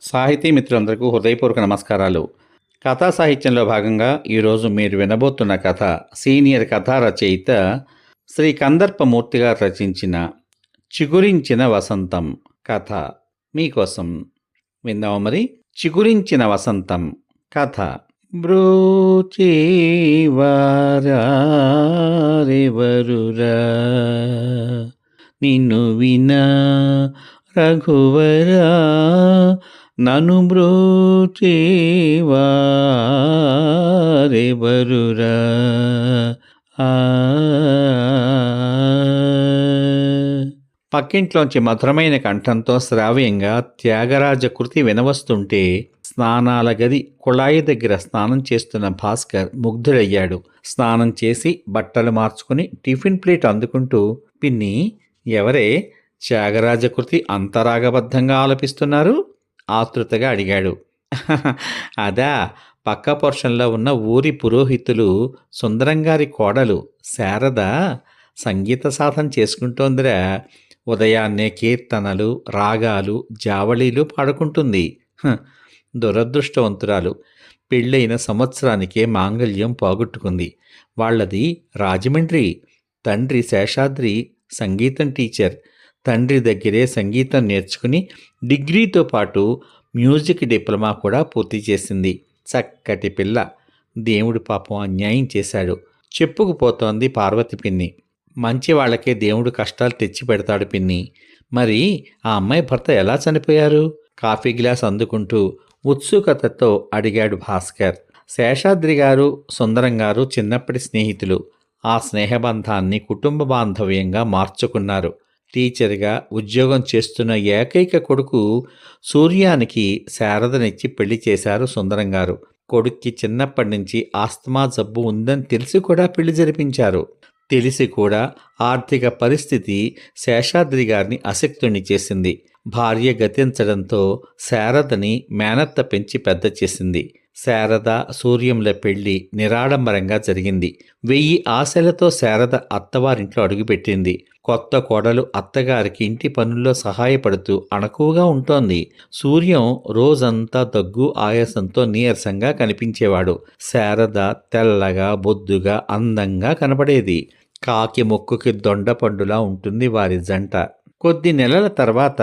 సాహితీ మిత్రులందరికీ హృదయపూర్వక నమస్కారాలు. కథా సాహిత్యంలో భాగంగా ఈరోజు మీరు వినబోతున్న కథ సీనియర్ కథా రచయిత శ్రీ కందర్పమూర్తి గారు రచించిన చిగురించిన వసంతం కథ. మీకోసం విందాము మరి? చిగురించిన వసంతం కథ. బ్రోచేవారెవరురా నిన్ను వినా రఘువరా? నను బ్రోచేవారెవరురా? ఆ. పక్కింట్లోంచి మధురమైన కంఠంతో శ్రావ్యంగా త్యాగరాజ కృతి వినవస్తుంటే స్నానాల గది కుళాయి దగ్గర స్నానం చేస్తున్న భాస్కర్ ముగ్ధుడయ్యాడు. స్నానం చేసి బట్టలు మార్చుకుని టిఫిన్ ప్లేట్ అందుకుంటూ పిన్ని ఎవరే? త్యాగరాజ కృతి అంతరాగబద్ధంగా ఆలపిస్తున్నారు? ఆతృతగా అడిగాడు. అదా పక్క పోర్షన్లో ఉన్న ఊరి పురోహితులు సుందరంగారి కోడలు శారద సంగీత సాధన చేసుకుంటోందిరా. ఉదయాన్నే కీర్తనలు రాగాలు జావళీలు పాడుకుంటుంది. దురదృష్టవంతురాలు. పెళ్ళైన సంవత్సరానికే మాంగళ్యం పోగొట్టుకుంది. వాళ్ళది రాజమండ్రి. తండ్రి శేషాద్రి సంగీతం టీచర్. తండ్రి దగ్గరే సంగీతం నేర్చుకుని డిగ్రీతో పాటు మ్యూజిక్ డిప్లొమా కూడా పూర్తి చేసింది. చక్కటి పిల్ల. దేవుడు పాపం అన్యాయం చేశాడు. చెప్పుకుపోతోంది పార్వతి పిన్ని. మంచి వాళ్ళకే దేవుడు కష్టాలు తెచ్చి పెడతాడు పిన్ని. మరి ఆ అమ్మాయి భర్త ఎలా చనిపోయారు? కాఫీ గ్లాస్ అందుకుంటూ ఉత్సుకతతో అడిగాడు భాస్కర్. శేషాద్రి గారు సుందరం గారు చిన్నప్పటి స్నేహితులు. ఆ స్నేహబంధాన్ని కుటుంబ బాంధవ్యంగా మార్చుకున్నారు. టీచర్గా ఉద్యోగం చేస్తున్న ఏకైక కొడుకు సూర్యానికి శారదనిచ్చి పెళ్ళి చేశారు సుందరం గారు. కొడుక్కి చిన్నప్పటి నుంచి ఆస్తమా జబ్బు ఉందని తెలిసి కూడా పెళ్ళి జరిపించారు. తెలిసి కూడా ఆర్థిక పరిస్థితి శేషాద్రి గారిని అసక్తుని చేసింది. భార్య గతించడంతో శారదని మేనత్త పెంచి పెద్ద చేసింది. శారద సూర్యంల పెళ్ళి నిరాడంబరంగా జరిగింది. వెయ్యి ఆశలతో శారద అత్తవారింట్లో అడుగుపెట్టింది. కొత్త కోడలు అత్తగారికి ఇంటి పనుల్లో సహాయపడుతూ అణకువగా ఉంటోంది. సూర్యం రోజంతా దగ్గు ఆయాసంతో నీరసంగా కనిపించేవాడు. శారద తెల్లగా బొద్దుగా అందంగా కనపడేది కాకి మొక్కుకి దొండపండులా ఉంటుంది వారి జంట. కొద్ది నెలల తర్వాత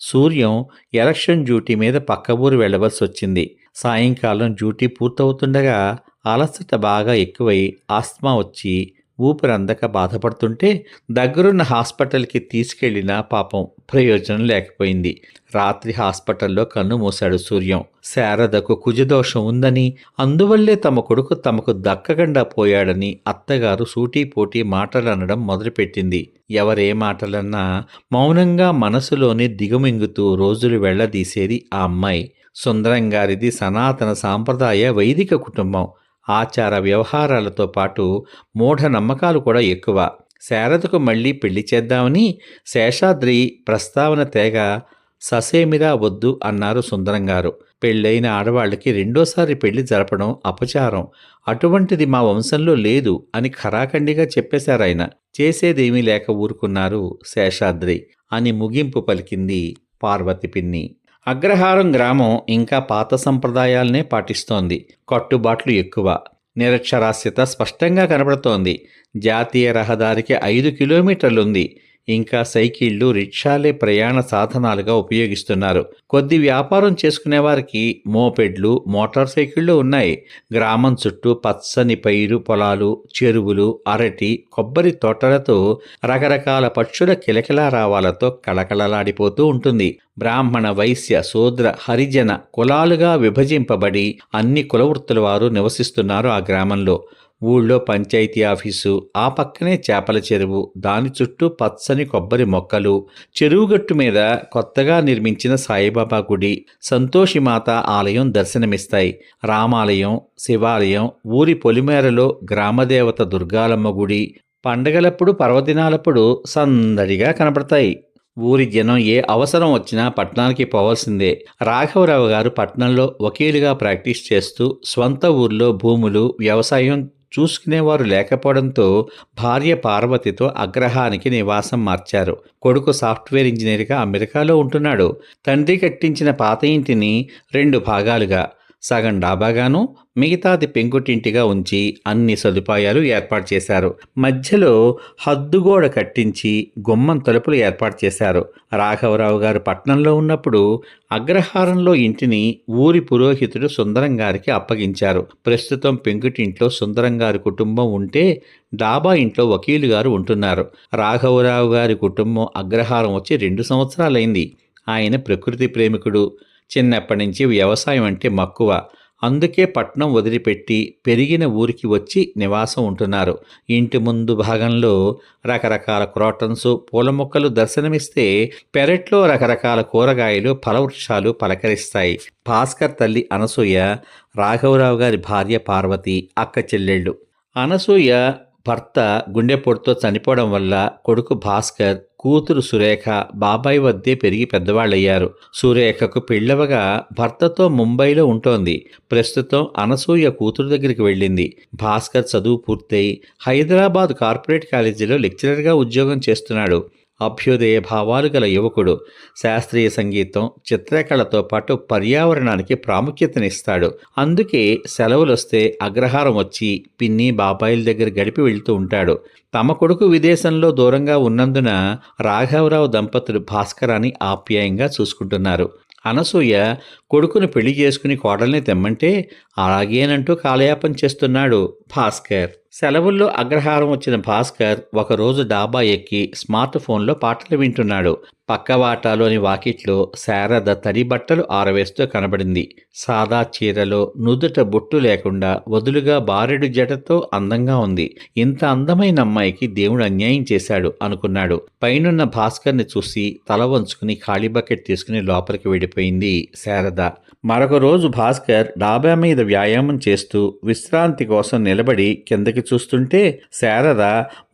సూర్యం ఎలక్షన్ డ్యూటీ మీద పక్క ఊరు వెళ్ళవలసి వచ్చింది సాయంకాలం డ్యూటీ పూర్తవుతుండగా అలసట బాగా ఎక్కువై ఆస్మా వచ్చి ఊపిరందక బాధపడుతుంటే దగ్గరున్న హాస్పిటల్కి తీసుకెళ్ళినా పాపం ప్రయోజనం లేకపోయింది. రాత్రి హాస్పిటల్లో కన్ను మూశాడు సూర్యం. శారదకు కుజదోషం ఉందని అందువల్లే తమ కొడుకు తమకు దక్కకుండా పోయాడని అత్తగారు సూటీపోటీ మాటలనడం మొదలుపెట్టింది. ఎవరే మాటలన్నా మౌనంగా మనసులోనే దిగుమింగుతూ రోజులు వెళ్ళదీసేది ఆ అమ్మాయి. సుందరం గారిది సనాతన సాంప్రదాయ వైదిక కుటుంబం. ఆచార వ్యవహారాలతో పాటు మూఢ నమ్మకాలు కూడా ఎక్కువ. శారదకు మళ్ళీ పెళ్ళి చేద్దామని శేషాద్రి ప్రస్తావన తేగ ససేమిరా వద్దు అన్నారు సుందరం గారు. పెళ్ళైన ఆడవాళ్ళకి రెండోసారి పెళ్ళి జరపడం అపచారం. అటువంటిది మా వంశంలో లేదు అని ఖరాఖండిగా చెప్పేశారాయన. చేసేదేమీ లేక ఊరుకున్నారు శేషాద్రి. అని ముగింపు పలికింది పార్వతి పిన్ని. అగ్రహారం గ్రామం ఇంకా పాత సంప్రదాయాలనే పాటిస్తోంది. కట్టుబాట్లు ఎక్కువ. నిరక్షరాస్యత స్పష్టంగా కనబడుతోంది. జాతీయ రహదారికి ఐదు కిలోమీటర్లుంది. ఇంకా సైకిళ్ళు రిక్షాలే ప్రయాణ సాధనాలుగా ఉపయోగిస్తున్నారు. కొద్ది వ్యాపారం చేసుకునే వారికి మోపెడ్లు మోటార్ సైకిళ్ళు ఉన్నాయి. గ్రామం చుట్టూ పచ్చని పైరు పొలాలు చెరువులు అరటి కొబ్బరి తోటలతో రకరకాల పక్షుల కిలకిలారావాలతో కళకళలాడిపోతూ ఉంటుంది. బ్రాహ్మణ వైశ్య శూద్ర హరిజన కులాలుగా విభజింపబడి అన్ని కులవృత్తుల వారు నివసిస్తున్నారు ఆ గ్రామంలో. ఊళ్ళో పంచాయతీ ఆఫీసు ఆ పక్కనే చేపల చెరువు దాని చుట్టూ పచ్చని కొబ్బరి మొక్కలు చెరువుగట్టు మీద కొత్తగా నిర్మించిన సాయిబాబా గుడి సంతోషిమాత ఆలయం దర్శనమిస్తాయి. రామాలయం శివాలయం ఊరి పొలిమేరలో గ్రామదేవత దుర్గాలమ్మ గుడి పండగలప్పుడు పర్వదినాలప్పుడు సందడిగా కనబడతాయి ఊరి జనం ఏ అవసరం వచ్చినా పట్నానికి పోవాల్సిందే. రాఘవరావు గారు పట్నంలో వకీలుగా ప్రాక్టీస్ చేస్తూ స్వంత ఊర్లో భూములు వ్యవసాయం చూసుకునేవారు లేకపోవడంతో భార్య పార్వతితో అగ్రహానికి నివాసం మార్చారు. కొడుకు సాఫ్ట్వేర్ ఇంజనీర్గా అమెరికాలో ఉంటున్నాడు. తండ్రి కట్టించిన పాత ఇంటిని రెండు భాగాలుగా సగం డాబాగాను మిగతాది పెంకుటింటిగా ఉంచి అన్ని సదుపాయాలు ఏర్పాటు చేశారు. మధ్యలో హద్దుగోడ కట్టించి గుమ్మం తలుపులు ఏర్పాటు చేశారు. రాఘవరావు గారు పట్నంలో ఉన్నప్పుడు అగ్రహారంలో ఇంటిని ఊరి పురోహితుడు సుందరం గారికి అప్పగించారు. ప్రస్తుతం పెంకుటింట్లో సుందరం గారి కుటుంబం ఉంటే డాబా ఇంట్లో వకీలు గారు ఉంటున్నారు. రాఘవరావు గారి కుటుంబం అగ్రహారం వచ్చి రెండు సంవత్సరాలైంది. ఆయన ప్రకృతి ప్రేమికుడు. చిన్నప్పటి నుంచి వ్యవసాయం అంటే మక్కువ. అందుకే పట్నం వదిలిపెట్టి పెరిగిన ఊరికి వచ్చి నివాసం ఉంటున్నారు. ఇంటి ముందు భాగంలో రకరకాల క్రోటన్స్ పూల మొక్కలు దర్శనమిస్తే పెరట్లో రకరకాల కూరగాయలు ఫలవృక్షాలు పలకరిస్తాయి. భాస్కర్ తల్లి అనసూయ రాఘవరావు గారి భార్య పార్వతి అక్క చెల్లెళ్ళు. అనసూయ భర్త గుండెపోటుతో చనిపోవడం వల్ల కొడుకు భాస్కర్ కూతురు సురేఖ బాబాయ్ వద్దే పెరిగి పెద్దవాళ్ళయ్యారు. సురేఖకు పెళ్ళవగా భర్తతో ముంబైలో ఉంటోంది. ప్రస్తుతం అనసూయ కూతురు దగ్గరికి వెళ్ళింది. భాస్కర్ చదువు పూర్తయి హైదరాబాద్ కార్పొరేట్ కాలేజీలో లెక్చరర్గా ఉద్యోగం చేస్తున్నాడు. అభ్యుదయ భావాలు గల యువకుడు శాస్త్రీయ సంగీతం చిత్రకళతో పాటు పర్యావరణానికి ప్రాముఖ్యతనిస్తాడు. అందుకే సెలవులొస్తే అగ్రహారం వచ్చి పిన్ని బాబాయిల దగ్గర గడిపి వెళ్తూ ఉంటాడు. తమ కొడుకు విదేశంలో దూరంగా ఉన్నందున రాఘవరావు దంపతులు భాస్కరాన్ని ఆప్యాయంగా చూసుకుంటున్నారు. అనసూయ కొడుకును పెళ్ళి చేసుకుని కోడల్ని తెమ్మంటే అలాగేనంటూ కాలయాపం చేస్తున్నాడు భాస్కర్. సెలవుల్లో అగ్రహారం వచ్చిన భాస్కర్ ఒకరోజు డాబా ఎక్కి స్మార్ట్ ఫోన్లో పాటలు వింటున్నాడు. పక్కవాటాలోని వాకిట్లో శారద తడి బట్టలు ఆరవేస్తూ కనబడింది. సాదా చీరలో నుదుట బొట్టు లేకుండా వదులుగా బారెడు జటతో అందంగా ఉంది. ఇంత అందమైన అమ్మాయికి దేవుడు అన్యాయం చేశాడు అనుకున్నాడు. పైనున్న భాస్కర్ని చూసి తల వంచుకుని ఖాళీ బకెట్ తీసుకుని లోపలికి వెళ్ళిపోయింది శారద. మరొక రోజు భాస్కర్ డాబా మీద వ్యాయామం చేస్తూ విశ్రాంతి కోసం నిలబడి కిందకి చూస్తుంటే శారద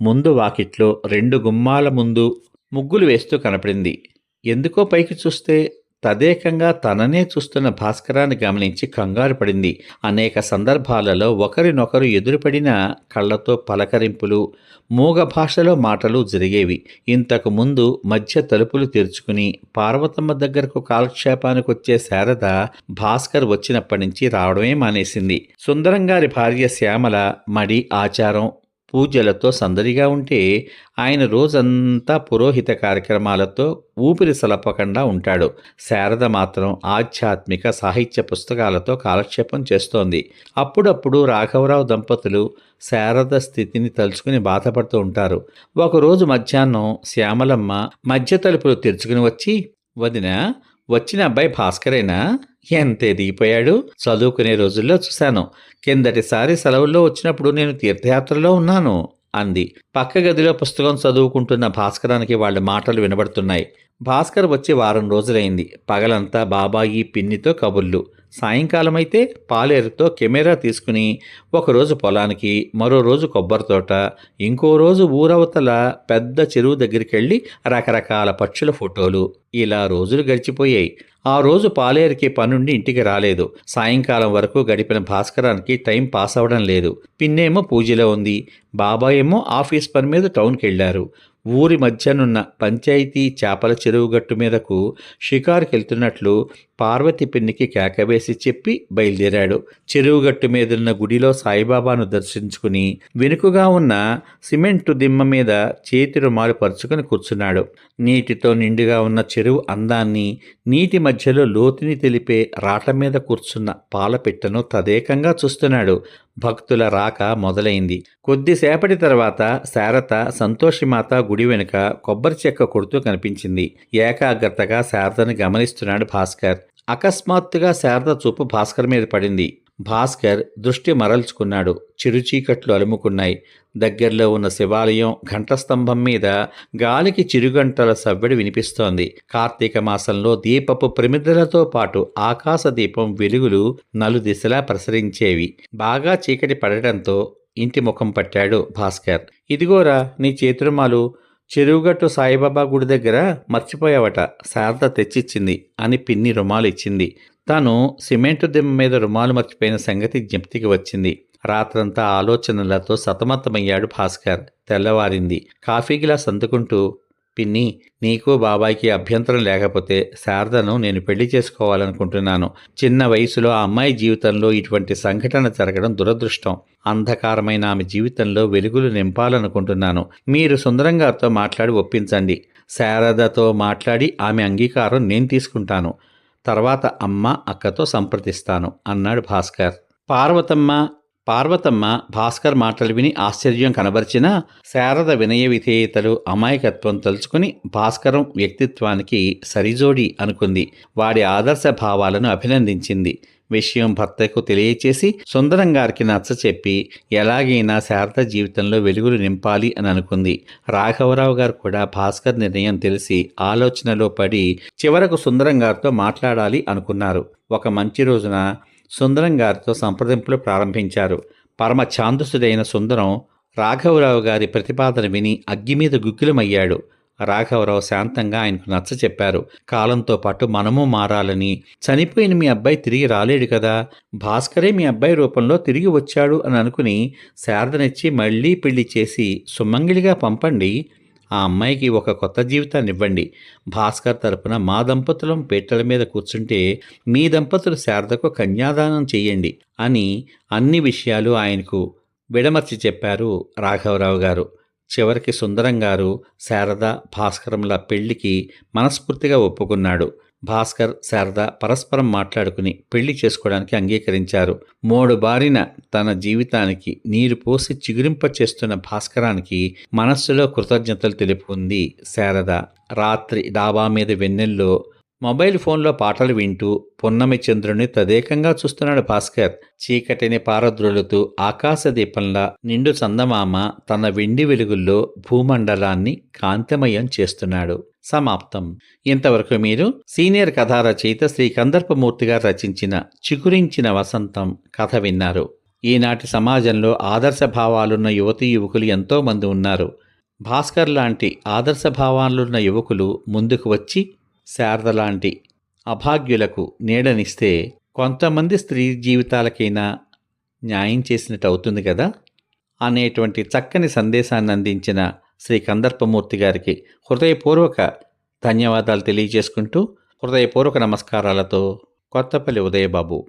ముందు వాకిట్లో రెండు గుమ్మాల ముందు ముగ్గులు వేస్తూ కనపడింది. ఎందుకో పైకి చూస్తే తదేకంగా తననే చూస్తున్న భాస్కరాన్ని గమనించి కంగారు పడింది. అనేక సందర్భాలలో ఒకరినొకరు ఎదురుపడిన కళ్ళతో పలకరింపులు మూగ భాషలో మాటలు జరిగేవి. ఇంతకు ముందు మధ్య తలుపులు తెరుచుకుని పార్వతమ్మ దగ్గరకు కాలక్షేపానికి వచ్చే శారద భాస్కర్ వచ్చినప్పటి నుంచి రావడమే మానేసింది. సుందరంగారి భార్య శ్యామల మడి ఆచారం పూజలతో సందడిగా ఉంటే ఆయన రోజంతా పురోహిత కార్యక్రమాలతో ఊపిరి సలపకుండా ఉంటాడు. శారద మాత్రం ఆధ్యాత్మిక సాహిత్య పుస్తకాలతో కాలక్షేపం చేస్తోంది. అప్పుడప్పుడు రాఘవరావు దంపతులు శారద స్థితిని తలుచుకుని బాధపడుతూ ఉంటారు. ఒకరోజు మధ్యాహ్నం శ్యామలమ్మ మధ్య తలుపులు తెరుచుకుని వచ్చి వదిన వచ్చిన అబ్బాయి భాస్కరేనా? ఎంత ఎదిగిపోయాడు చదువుకునే రోజుల్లో చూశాను. కిందటిసారి సెలవుల్లో వచ్చినప్పుడు నేను తీర్థయాత్రలో ఉన్నాను అంది. పక్క గదిలో పుస్తకం చదువుకుంటున్న భాస్కరానికి వాళ్ళ మాటలు వినబడుతున్నాయి. భాస్కర్ వచ్చి వారం రోజులైంది. పగలంతా బాబాయి పిన్నితో కబుర్లు. సాయంకాలమైతే పాలేరుతో కెమెరా తీసుకుని ఒకరోజు పొలానికి మరో రోజు కొబ్బరి తోట ఇంకో రోజు ఊరవతల పెద్ద చెరువు దగ్గరికి వెళ్ళి రకరకాల పక్షుల ఫోటోలు. ఇలా రోజులు గడిచిపోయాయి. ఆ రోజు పాలేరుకి పనుండి ఇంటికి రాలేదు. సాయంకాలం వరకు గడిపిన భాస్కరానికి టైం పాస్ అవ్వడం లేదు. పిన్నేమో పూజలో ఉంది. బాబాయ్ ఏమో ఆఫీస్ పని మీద టౌన్కి వెళ్ళారు ఊరి మధ్యనున్న పంచాయతీ చేపల చెరువు గట్టు మీదకు షికారుకెళ్తున్నట్లు పార్వతి పిన్నికి కేకవేసి చెప్పి బయలుదేరాడు. చెరువు గట్టు మీదున్న గుడిలో సాయిబాబాను దర్శించుకుని వెనుకగా ఉన్న సిమెంటు దిమ్మ మీద చేతి రుమాలు పరుచుకొని కూర్చున్నాడు. నీటితో నిండుగా ఉన్న చెరువు అందాన్ని నీటి మధ్యలో లోతుని తెలిపే రాట మీద కూర్చున్న పాలపిట్టను తదేకంగా చూస్తున్నాడు. భక్తుల రాక మొదలైంది. కొద్దిసేపటి తర్వాత శారద సంతోషిమాత గుడి వెనుక కొబ్బరి చెక్క కొడుతూ కనిపించింది. ఏకాగ్రతగా శారదను గమనిస్తున్నాడు భాస్కర్. అకస్మాత్తుగా శారద చూపు భాస్కర్ మీద పడింది. భాస్కర్ దృష్టి మరల్చుకున్నాడు. చిరుచీకట్లు అలుముకున్నాయి. దగ్గరలో ఉన్న శివాలయం ఘంటస్తంభం మీద గాలికి చిరుగంటల సవ్వడి వినిపిస్తోంది. కార్తీక మాసంలో దీపపు ప్రమిదలతో పాటు ఆకాశ దీపం వెలుగులు నలుదిశలా ప్రసరించేవి. బాగా చీకటి పడటంతో ఇంటి ముఖం పట్టాడు భాస్కర్. ఇదిగోరా నీ చేతురుమాలు. చెరువుగట్టు సాయిబాబా గుడి దగ్గర మర్చిపోయావట. శారద తెచ్చిచ్చింది అని పిన్ని రుమాలు ఇచ్చింది. తాను సిమెంటు దిమ్మ మీద రుమాలు మర్చిపోయిన సంగతి జ్ఞప్తికి వచ్చింది. రాత్రంతా ఆలోచనలతో సతమతమయ్యాడు భాస్కర్. తెల్లవారింది. కాఫీ గ్లాస్ అందుకుంటూ పిన్ని నీకు బాబాయ్కి అభ్యంతరం లేకపోతే శారదను నేను పెళ్ళి చేసుకోవాలనుకుంటున్నాను. చిన్న వయసులో ఆ అమ్మాయి జీవితంలో ఇటువంటి సంఘటన జరగడం దురదృష్టం. అంధకారమైన ఆమె జీవితంలో వెలుగులు నింపాలనుకుంటున్నాను. మీరు సుందరం గారితో మాట్లాడి ఒప్పించండి. శారదతో మాట్లాడి ఆమె అంగీకారం నేను తీసుకుంటాను. తర్వాత అమ్మ అక్కతో సంప్రదిస్తాను అన్నాడు భాస్కర్. పార్వతమ్మ పార్వతమ్మ భాస్కర్ మాటలు విని ఆశ్చర్యం కనబరిచిన శారద వినయ విధేయతలు అమాయకత్వం తలుచుకుని భాస్కరం వ్యక్తిత్వానికి సరిజోడి అనుకుంది. వాడి ఆదర్శ భావాలను అభినందించింది. విషయం భర్తకు తెలియచేసి సుందరం గారికి నచ్చ చెప్పి ఎలాగైనా శారద జీవితంలో వెలుగులు నింపాలి అని అనుకుంది. రాఘవరావు గారు కూడా భాస్కర్ నిర్ణయం తెలిసి ఆలోచనలో పడి చివరకు సుందరం గారితో మాట్లాడాలి అనుకున్నారు. ఒక మంచి రోజున సుందరం గారితో సంప్రదింపులు ప్రారంభించారు. పరమ ఛాందసుడైన సుందరం రాఘవరావు గారి ప్రతిపాదన విని అగ్గి మీద గుగ్గిలమయ్యాడు. రాఘవరావు శాంతంగా ఆయనకు నచ్చ చెప్పారు. కాలంతో పాటు మనము మారాలని. చనిపోయిన మీ అబ్బాయి తిరిగి రాలేడు కదా? భాస్కరే మీ అబ్బాయి రూపంలో తిరిగి వచ్చాడు అని అనుకుని శారదనిచ్చి మళ్ళీ పెళ్ళి చేసి సుమంగిలిగా పంపండి. ఆ అమ్మాయికి ఒక కొత్త జీవితాన్ని ఇవ్వండి. భాస్కర్ తరపున మా దంపతులం పీటల మీద కూర్చుంటే మీ దంపతులు శారదకు కన్యాదానం చెయ్యండి అని అన్ని విషయాలు ఆయనకు విడమర్చి చెప్పారు రాఘవరావు గారు. చివరికి సుందరం గారు శారద భాస్కరంల పెళ్ళికి మనస్ఫూర్తిగా ఒప్పుకున్నాడు. భాస్కర్ శారద పరస్పరం మాట్లాడుకుని పెళ్ళి చేసుకోవడానికి అంగీకరించారు. మూడు బారిన తన జీవితానికి నీరు పోసి చిగురింప చేస్తున్న భాస్కరానికి మనస్సులో కృతజ్ఞతలు తెలుపుకుంది శారద. రాత్రి డాబా మీద వెన్నెల్లో మొబైల్ ఫోన్లో పాటలు వింటూ పున్నమి చంద్రుని తదేకంగా చూస్తున్నాడు భాస్కర్. చీకటిని పారద్రోలుతూ ఆకాశ దీపంలా నిండు చందమామ తన వెండి వెలుగుల్లో భూమండలాన్ని కాంతిమయం చేస్తున్నాడు. సమాప్తం. ఇంతవరకు మీరు సీనియర్ కథా రచయిత శ్రీ కందర్పమూర్తి గారు రచించిన చిగురించిన వసంతం కథ విన్నారు. ఈనాటి సమాజంలో ఆదర్శ భావాలున్న యువతీ యువకులు ఎంతోమంది ఉన్నారు. భాస్కర్ లాంటి ఆదర్శ భావాలున్న యువకులు ముందుకు వచ్చి శారద లాంటి అభాగ్యులకు నీడనిస్తే కొంతమంది స్త్రీ జీవితాలకైనా న్యాయం చేసినట్టు అవుతుంది కదా? అనేటువంటి చక్కని సందేశాన్ని అందించిన శ్రీ కందర్పమూర్తి గారికి హృదయపూర్వక ధన్యవాదాలు తెలియజేసుకుంటూ హృదయపూర్వక నమస్కారాలతో కొత్తపల్లి ఉదయబాబు.